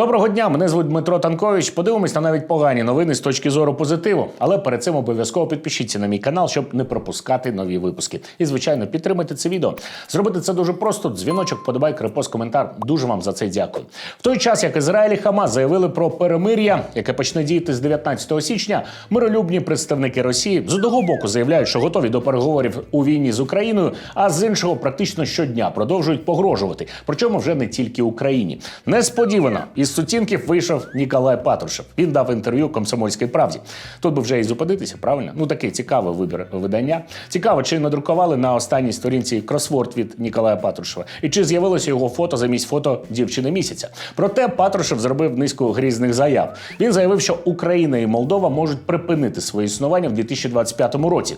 Доброго дня, мене звуть Дмитро Танкович. Подивимось на навіть погані новини з точки зору позитиву. Але перед цим обов'язково підпишіться на мій канал, щоб не пропускати нові випуски. І звичайно, підтримайте це відео. Зробити це дуже просто. Дзвіночок, подобайк, репост, коментар. Дуже вам за це дякую. В той час, як Ізраїль і Хамас заявили про перемир'я, яке почне діяти з 19 січня, миролюбні представники Росії з одного боку заявляють, що готові до переговорів у війні з Україною, а з іншого практично щодня продовжують погрожувати. Причому вже не тільки Україні. Несподівано із сутінків вийшов Ніколай Патрушев. Він дав інтерв'ю комсомольській правді. Тут би вже і зупинитися, правильно? Ну такий цікавий вибір видання. Цікаво, чи надрукували на останній сторінці кросворд від Ніколая Патрушева, і чи з'явилося його фото замість фото дівчини місяця. Проте Патрушев зробив низку грізних заяв. Він заявив, що Україна і Молдова можуть припинити своє існування в 2025 році.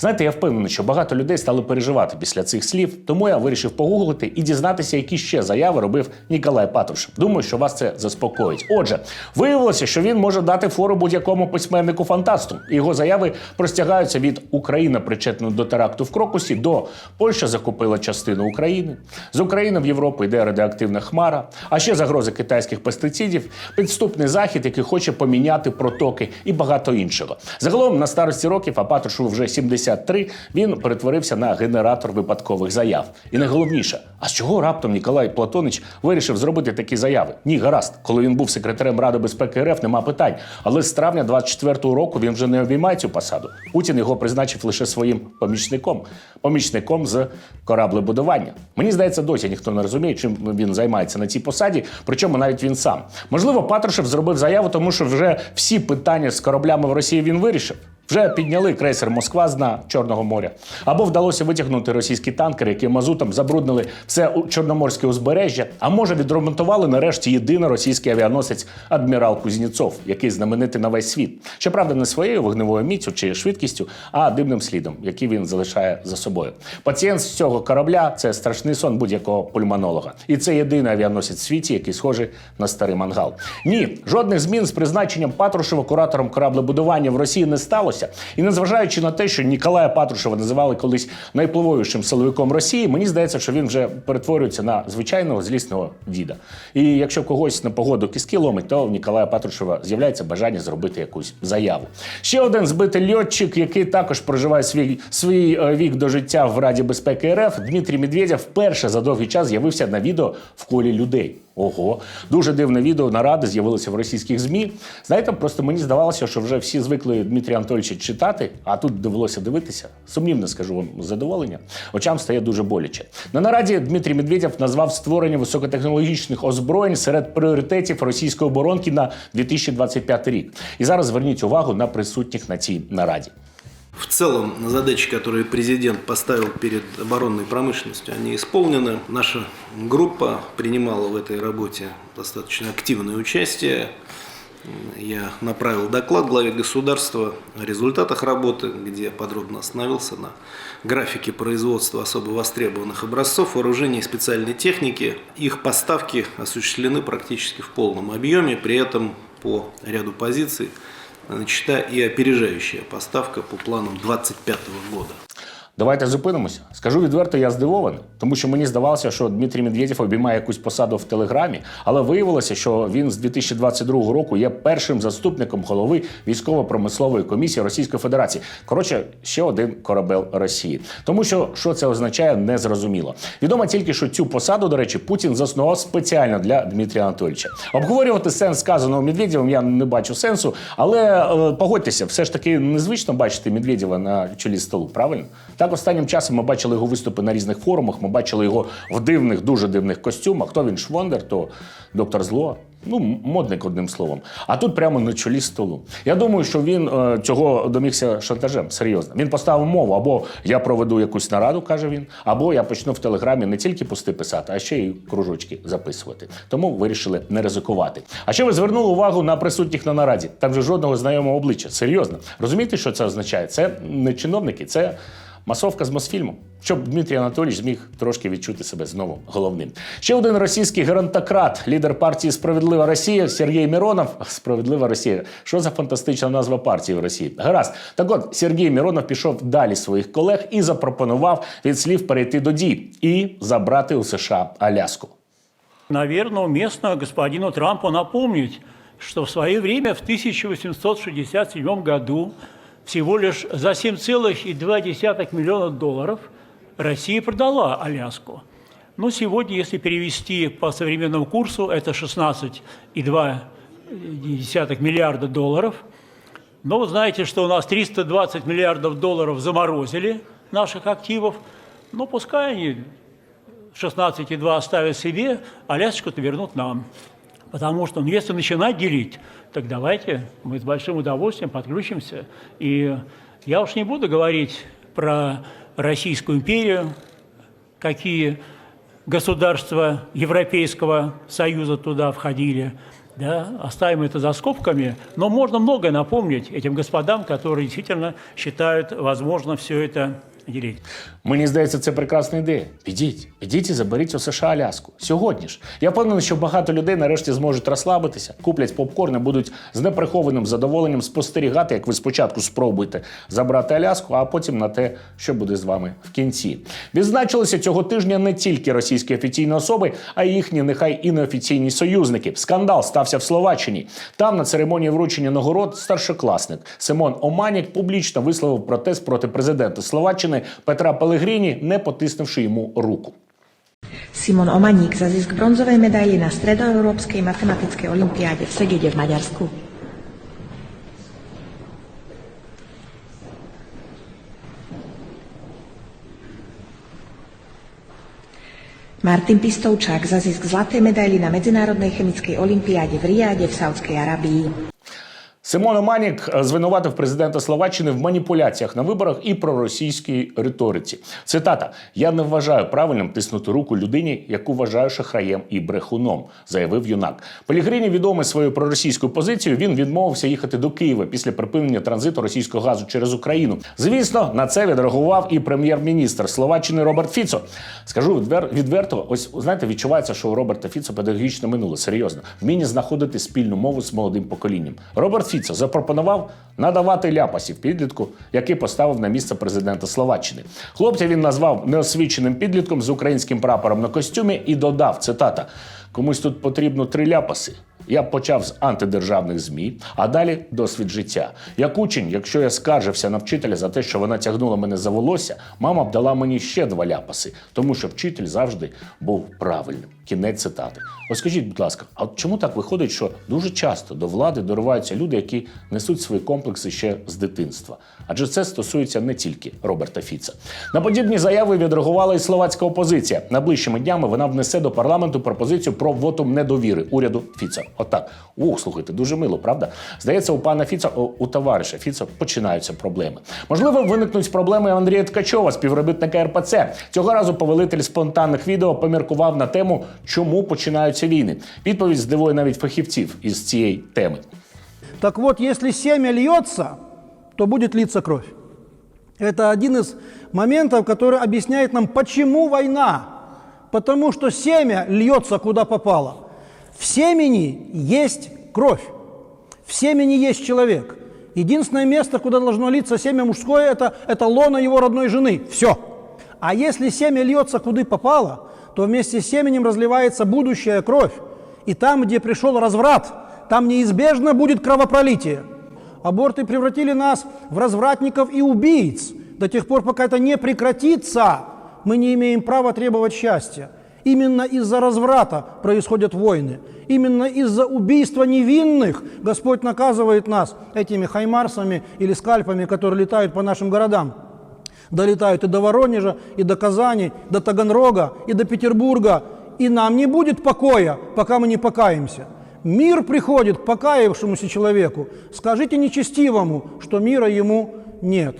Знаєте, я впевнений, що багато людей стали переживати після цих слів, тому я вирішив погуглити і дізнатися, які ще заяви робив Ніколай Патрушев. Думаю, що вас це заспокоїть. Отже, виявилося, що він може дати фору будь-якому письменнику фантасту. Його заяви простягаються від Україна причетна до теракту в Крокусі до Польща закупила частину України. З України в Європу йде радіоактивна хмара, а ще загрози китайських пестицидів, підступний захід, який хоче поміняти протоки і багато іншого. Загалом на старості років, а Патрушеву вже 73, він перетворився на генератор випадкових заяв. І найголовніше, а з чого раптом Ніколай Платонич вирішив зробити такі заяви? Ні, гаразд, коли він був секретарем Ради безпеки РФ, нема питань. Але з травня 24-го року він вже не обіймає цю посаду. Путін його призначив лише своїм помічником, помічником з кораблебудування. Мені здається, досі ніхто не розуміє, чим він займається на цій посаді, причому навіть він сам. Можливо, Патрушев зробив заяву, тому що вже всі питання з кораблями в Росії він вирішив. Вже підняли крейсер Москва з дна Чорного моря. Або вдалося витягнути російські танкери, які мазутом забруднили все у Чорноморське узбережжя. А може відремонтували нарешті єдиний російський авіаносець адмірал Кузнєцов, який знаменитий на весь світ. Щоправда, не своєю вогневою міцю чи швидкістю, а дивним слідом, який він залишає за собою. Пацієнт з цього корабля це страшний сон будь-якого пульмонолога. І це єдиний авіаносець в світі, який схожий на старий мангал. Ні, жодних змін з призначенням Патрушева куратором кораблебудування в Росії не сталося. І незважаючи на те, що Ніколая Патрушева називали колись найпливовішим силовиком Росії, мені здається, що він вже перетворюється на звичайного злісного діда. І якщо когось на погоду кіски ломить, то в Ніколая Патрушева з'являється бажання зробити якусь заяву. Ще один збитий льотчик, який також проживає свій свій е, вік до життя в Раді безпеки РФ, Дмитрій Медведєв вперше за довгий час з'явився на відео в колі людей. Ого, дуже дивне відео наради з'явилося в російських змі. Знаєте, просто мені здавалося, що вже всі звикли Дмитрія Анатольовича читати, а тут довелося дивитися. Сумнівно скажу вам задоволення. Очам стає дуже боляче. На нараді Дмитрій Медведєв назвав створення високотехнологічних озброєнь серед пріоритетів російської оборонки на 2025 рік. І зараз зверніть увагу на присутніх на цій нараді. В целом задачи, которые президент поставил перед оборонной промышленностью, они исполнены. Наша группа принимала в этой работе достаточно активное участие. Я направил доклад главе государства о результатах работы, где подробно остановился на графике производства особо востребованных образцов вооружений и специальной техники. Их поставки осуществлены практически в полном объеме, при этом по ряду позиций начата и опережающая поставка по планам 2025 года. Давайте зупинимося. Скажу відверто, я здивований, тому що мені здавалося, що Дмитрій Медведєв обіймає якусь посаду в телеграмі, але виявилося, що він з 2022 року є першим заступником голови військово-промислової комісії Російської Федерації. Коротше, ще один корабель Росії. Тому що що це означає, не зрозуміло. Відомо тільки, що цю посаду, до речі, Путін заснував спеціально для Дмитрія Анатольовича. Обговорювати сенс сказаного Медведєвим я не бачу сенсу, але е, погодьтеся, все ж таки незвично бачити Медведєва на чолі столу, правильно? Так останнім часом ми бачили його виступи на різних форумах. Ми бачили його в дивних, дуже дивних костюмах. То він Швондер, то доктор Зло. Ну, модник одним словом. А тут прямо на чолі столу. Я думаю, що він е, цього домігся шантажем. Серйозно. Він поставив мову: або я проведу якусь нараду, каже він, або я почну в телеграмі не тільки пости писати, а ще й кружочки записувати. Тому вирішили не ризикувати. А ще ви звернули увагу на присутніх на нараді. Там же жодного знайомого обличчя. Серйозно. Розумієте, що це означає? Це не чиновники, це. Масовка з Мосфільму, щоб Дмитрій Анатолійович зміг трошки відчути себе знову головним. Ще один російський геронтократ, лідер партії Справедлива Росія Сергій Міронов. Справедлива Росія. Що за фантастична назва партії в Росії? Гаразд. Так от Сергій Міронов пішов далі своїх колег і запропонував від слів перейти до дій і забрати у США Аляску. Наверное, уместно господину Трампу напомнить, что в свое время, в 1867 году, всего лишь за 7,2 миллиона долларов Россия продала Аляску. Но сегодня, если перевести по современному курсу, это 16,2 миллиарда долларов. Но вы знаете, что у нас 320 миллиардов долларов заморозили наших активов. Ну, пускай они 16,2 оставят себе, а лясочку-то вернут нам. Потому что, ну, если начинать делить, так давайте мы с большим удовольствием подключимся. И я уж не буду говорить про Российскую империю, какие государства Европейского Союза туда входили. Да, оставим это за скобками, но можно многое напомнить этим господам, которые действительно считают возможно все это делить. Мені здається, це прекрасна ідея. Підіть, підіть і заберіть у США Аляску. Сьогодні ж. Я впевнений, що багато людей нарешті зможуть розслабитися, куплять попкорн і будуть з неприхованим задоволенням спостерігати, як ви спочатку спробуєте забрати Аляску, а потім на те, що буде з вами в кінці. Відзначилися цього тижня не тільки російські офіційні особи, а й їхні нехай і неофіційні союзники. Скандал стався в Словаччині. Там на церемонії вручення нагород старшокласник Симон Оманік публічно висловив протест проти президента Словаччини Петра Пелегріні, не потиснувши йому руку. Simon Omaník za zisk bronzovej medaily na stredoeurópskej matematickej olympiáde v Segede v Maďarsku. Martin Pistovčák za zisk zlatej medaily na Medzinárodnej chemickej olympiáde v Riade v Saudskej Arabii. Симон Оманік е, звинуватив президента Словаччини в маніпуляціях на виборах і проросійській риториці. Цитата: Я не вважаю правильним тиснути руку людині, яку вважаю шахраєм і брехуном, заявив юнак. Пелігрині відомий своєю проросійською позицією. Він відмовився їхати до Києва після припинення транзиту російського газу через Україну. Звісно, на це відреагував і прем'єр-міністр Словаччини Роберт Фіцо. Скажу відвер... відверто, ось знаєте, відчувається, що у Роберта Фіцо педагогічне минуле серйозно. Вміння знаходити спільну мову з молодим поколінням. Роберт Фіцо запропонував надавати ляпасів підлітку, який поставив на місце президента Словаччини. Хлопця він назвав неосвіченим підлітком з українським прапором на костюмі і додав цитата: комусь тут потрібно три ляпаси. Я почав з антидержавних змі, а далі досвід життя. Як учень, якщо я скаржився на вчителя за те, що вона тягнула мене за волосся, мама б дала мені ще два ляпаси, тому що вчитель завжди був правильним. Кінець цитати. Ось скажіть, будь ласка, а от чому так виходить, що дуже часто до влади дориваються люди, які несуть свої комплекси ще з дитинства? Адже це стосується не тільки Роберта Фіца. На подібні заяви відреагувала і словацька опозиція. Найближчими днями вона внесе до парламенту пропозицію про вотум недовіри уряду Фіца. Отак. Ух, слухайте, дуже мило, правда? Здається, у пана Фіца, у, товариша Фіца починаються проблеми. Можливо, виникнуть проблеми Андрія Ткачова, співробітника РПЦ. Цього разу повелитель спонтанних відео поміркував на тему, чому починаються війни. Відповідь здивує навіть фахівців із цієї теми. Так вот, если семя льется, то будет литься кровь. Это один из моментов, который объясняет нам, почему война. Потому что семя льется куда попало. В семени есть кровь. В семени есть человек. Единственное место, куда должно литься семя мужское, это, это лона его родной жены. Все. А если семя льется куда попало, то вместе с семенем разливается будущая кровь. И там, где пришел разврат, там неизбежно будет кровопролитие. Аборты превратили нас в развратников и убийц. До тех пор, пока это не прекратится, мы не имеем права требовать счастья. Именно из-за разврата происходят войны. Именно из-за убийства невинных Господь наказывает нас этими хаймарсами или скальпами, которые летают по нашим городам. Долетают и до Воронежа, и до Казани, до Таганрога, и до Петербурга. И нам не будет покоя, пока мы не покаемся. Мир приходит к покаявшемуся человеку. Скажите нечестивому, что мира ему нет.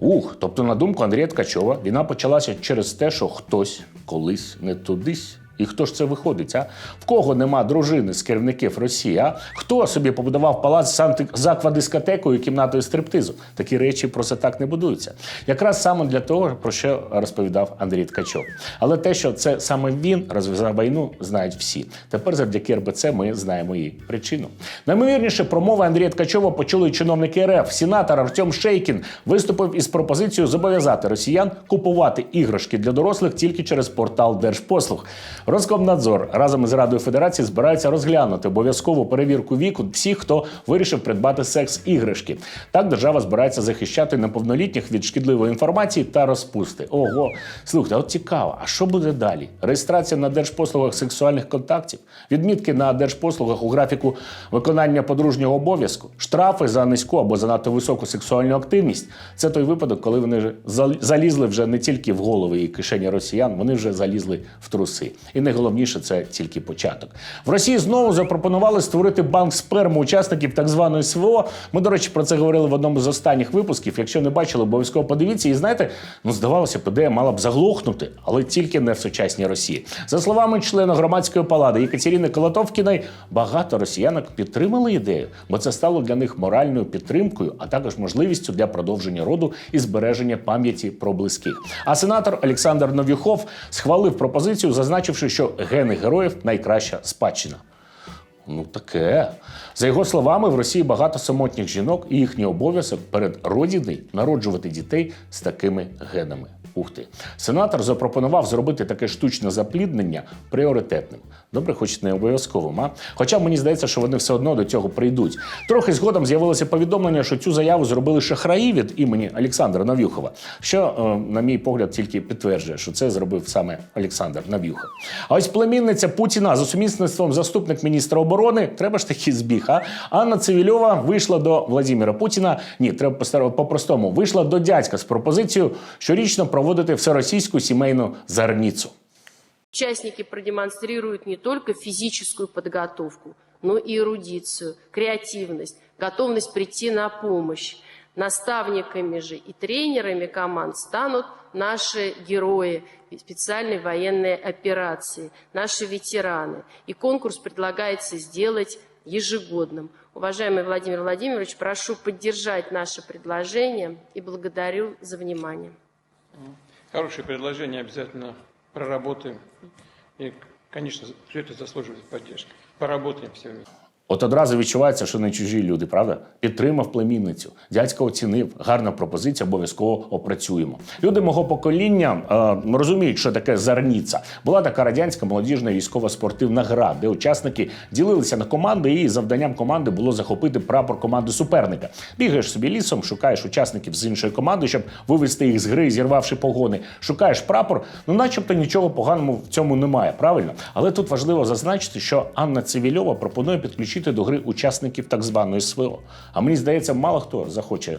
Ух, тобто, на думку Андрія Ткачова, війна почалася через те, що хтось колись не тудись. І хто ж це виходить? А в кого нема дружини з керівників Росії? А хто собі побудував палац з, аквадискотекою і кімнатою стриптизу? Такі речі просто так не будуються. Якраз саме для того, про що розповідав Андрій Ткачов. Але те, що це саме він розв'язав війну, знають всі. Тепер завдяки РБЦ ми знаємо її причину. Наймовірніше, промови Андрія Ткачова почули чиновники РФ. Сенатор Артем Шейкін виступив із пропозицією зобов'язати росіян купувати іграшки для дорослих тільки через портал Держпослуг. Роскомнадзор разом із Радою Федерації збираються розглянути обов'язкову перевірку віку всіх, хто вирішив придбати секс-іграшки. Так держава збирається захищати неповнолітніх від шкідливої інформації та розпусти. Ого, слухайте, от цікаво, а що буде далі? Реєстрація на держпослугах сексуальних контактів, відмітки на держпослугах у графіку виконання подружнього обов'язку, штрафи за низьку або занадто високу сексуальну активність. Це той випадок, коли вони залізли вже не тільки в голови і кишені росіян, вони вже залізли в труси. І найголовніше це тільки початок. В Росії знову запропонували створити банк сперми учасників так званої СВО. Ми, до речі, про це говорили в одному з останніх випусків. Якщо не бачили, обов'язково подивіться. І знаєте, ну здавалося ідея мала б заглохнути, але тільки не в сучасній Росії. За словами члена громадської палати Єкатерини Колотовкіної, багато росіянок підтримали ідею, бо це стало для них моральною підтримкою, а також можливістю для продовження роду і збереження пам'яті про близьких. А сенатор Олександр Новюхов схвалив пропозицію, зазначивши, що гени героїв найкраща спадщина. Ну таке. За його словами, в Росії багато самотніх жінок, і їхній обов'язок перед родиною народжувати дітей з такими генами. Ух ти. Сенатор запропонував зробити таке штучне запліднення пріоритетним. Добре, хоч не обов'язковим, а? Хоча мені здається, що вони все одно до цього прийдуть. Трохи згодом з'явилося повідомлення, що цю заяву зробили шахраї від імені Олександра Нав'юхова, що, е, на мій погляд, тільки підтверджує, що це зробив саме Олександр Нав'юхов. А ось племінниця Путіна за сумісництвом заступник міністра оборони, треба ж таки збіг. А Анна Цивільова вийшла до Владимира Путіна. Ні, треба по-простому. Вийшла до дядька з пропозицією щорічно проводити всеросійську сімейну зарніцу. Участники продемонстрируют не только физическую подготовку, но и эрудицию, креативность, готовность прийти на помощь. Наставниками же и тренерами команд станут наши герои специальной военной операции, наши ветераны. И конкурс предлагается сделать ежегодным. Уважаемый Владимир Владимирович, прошу поддержать наше предложение и благодарю за внимание. Хорошее предложение, обязательно проработаем. И, конечно, все это заслуживает поддержки. Поработаем все вместе. От одразу відчувається, що не чужі люди, правда? Підтримав племінницю. Дядько оцінив, гарна пропозиція, обов'язково опрацюємо. Люди мого покоління е, розуміють, що таке зарніця. Була така радянська молодіжна військова спортивна гра, де учасники ділилися на команди, і завданням команди було захопити прапор команди суперника. Бігаєш собі лісом, шукаєш учасників з іншої команди, щоб вивести їх з гри, зірвавши погони. Шукаєш прапор. Ну, начебто нічого поганого в цьому немає, правильно? Але тут важливо зазначити, що Анна Цивільова пропонує підключити до гри учасників так званої СВО. А мені здається, мало хто захоче е,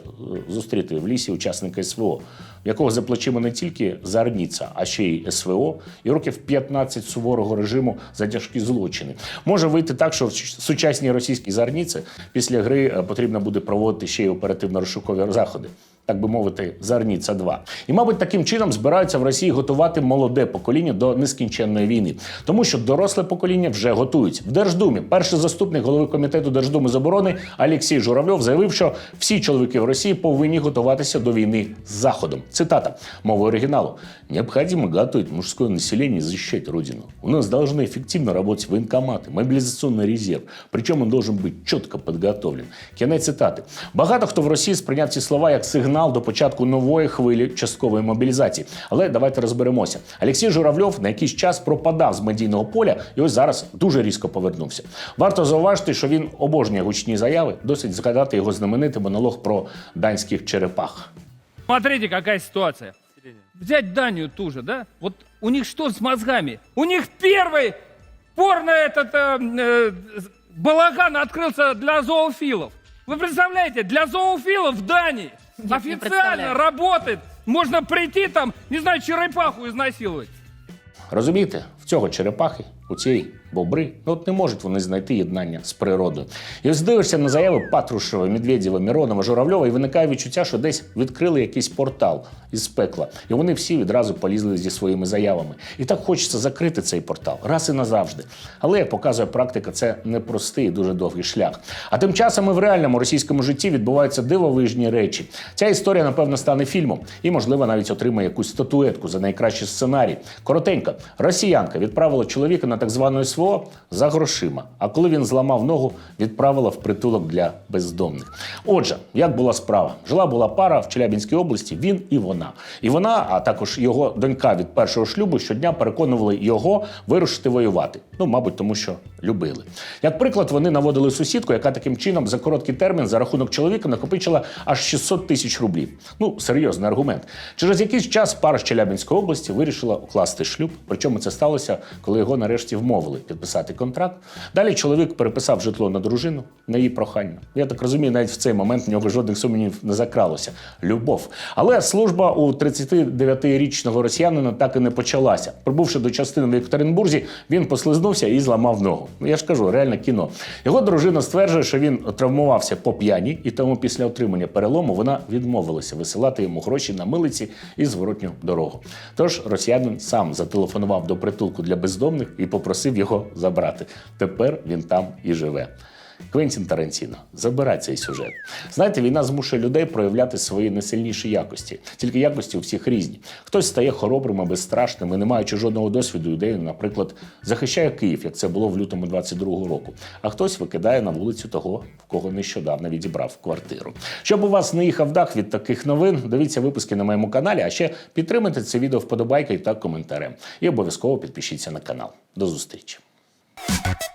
зустріти в лісі учасника СВО, якого за плечима не тільки зарніця, а ще й СВО, і років 15 суворого режиму за тяжкі злочини. Може вийти так, що в сучасній російській зарніці після гри е, потрібно буде проводити ще й оперативно-розшукові заходи. Так би мовити, Зарніця 2. І, мабуть, таким чином збираються в Росії готувати молоде покоління до нескінченної війни, тому що доросле покоління вже готують. В Держдумі перший заступник голови комітету Держдуми з оборони Олексій Журавльов заявив, що всі чоловіки в Росії повинні готуватися до війни з Заходом. Цитата мовою оригіналу: необхідно готовить мужське населення захищати родину. У нас должны эффективно работать военкоматы, мобілізаційний резерв. Причому він должен бути чітко підготовлен. Кінець цитати. Багато хто в Росії сприйняв ці слова як сигнал до початку нової хвилі часткової мобілізації. Але давайте розберемося. Олексій Журавльов на якийсь час пропадав з медійного поля і ось зараз дуже різко повернувся. Варто зауважити, що він обожнює гучні заяви. Досить згадати його знаменитий монолог про данських черепах. Смотрите, какая ситуация. Взять Данию ту же, да? Вот у них что с мозгами? У них первый порно этот э, э, балаган открылся для зоофилов. Вы представляете, для зоофилов в Дании не официально представляю. работает. Можно прийти там, не знаю, черепаху изнасиловать. Розумієте, в цього черепахи, у цієї бобри, ну от не можуть вони знайти єднання з природою. І ось дивишся на заяви Патрушева, Медведєва, Миронова, Журавльова, і виникає відчуття, що десь відкрили якийсь портал із пекла. І вони всі відразу полізли зі своїми заявами. І так хочеться закрити цей портал раз і назавжди. Але як показує практика, це непростий і дуже довгий шлях. А тим часом і в реальному російському житті відбуваються дивовижні речі. Ця історія, напевно, стане фільмом і, можливо, навіть отримає якусь статуетку за найкращий сценарій. Коротенько, росіянка відправила чоловіка на так звану СВО його за грошима. А коли він зламав ногу, відправила в притулок для бездомних. Отже, як була справа? Жила була пара в Челябінській області, він і вона. І вона, а також його донька від першого шлюбу, щодня переконували його вирушити воювати. Ну, мабуть, тому що любили. Як приклад, вони наводили сусідку, яка таким чином за короткий термін за рахунок чоловіка накопичила аж 600 тисяч рублів. Ну, серйозний аргумент. Через якийсь час пара з Челябінської області вирішила укласти шлюб. Причому це сталося, коли його нарешті вмовили підписати контракт. Далі чоловік переписав житло на дружину на її прохання. Я так розумію, навіть в цей момент в нього жодних сумнівів не закралося. Любов. Але служба у 39-річного росіянина так і не почалася. Прибувши до частини в Єкатеринбурзі, він послизнувся і зламав ногу. Ну я ж кажу, реальне кіно. Його дружина стверджує, що він травмувався по п'яні, і тому після отримання перелому вона відмовилася висилати йому гроші на милиці і зворотню дорогу. Тож росіянин сам зателефонував до притулку для бездомних і попросив його забрати. Тепер він там і живе. Квентін Тарантіно, забирай цей сюжет. Знаєте, війна змушує людей проявляти свої найсильніші якості. Тільки якості у всіх різні. Хтось стає хоробрим і безстрашним і не маючи жодного досвіду, ідею, наприклад, захищає Київ, як це було в лютому 22-го року. А хтось викидає на вулицю того, в кого нещодавно відібрав квартиру. Щоб у вас не їхав дах від таких новин, дивіться випуски на моєму каналі, а ще підтримайте це відео вподобайкою та коментарем. І обов'язково підпишіться на канал. До зустрічі. Thank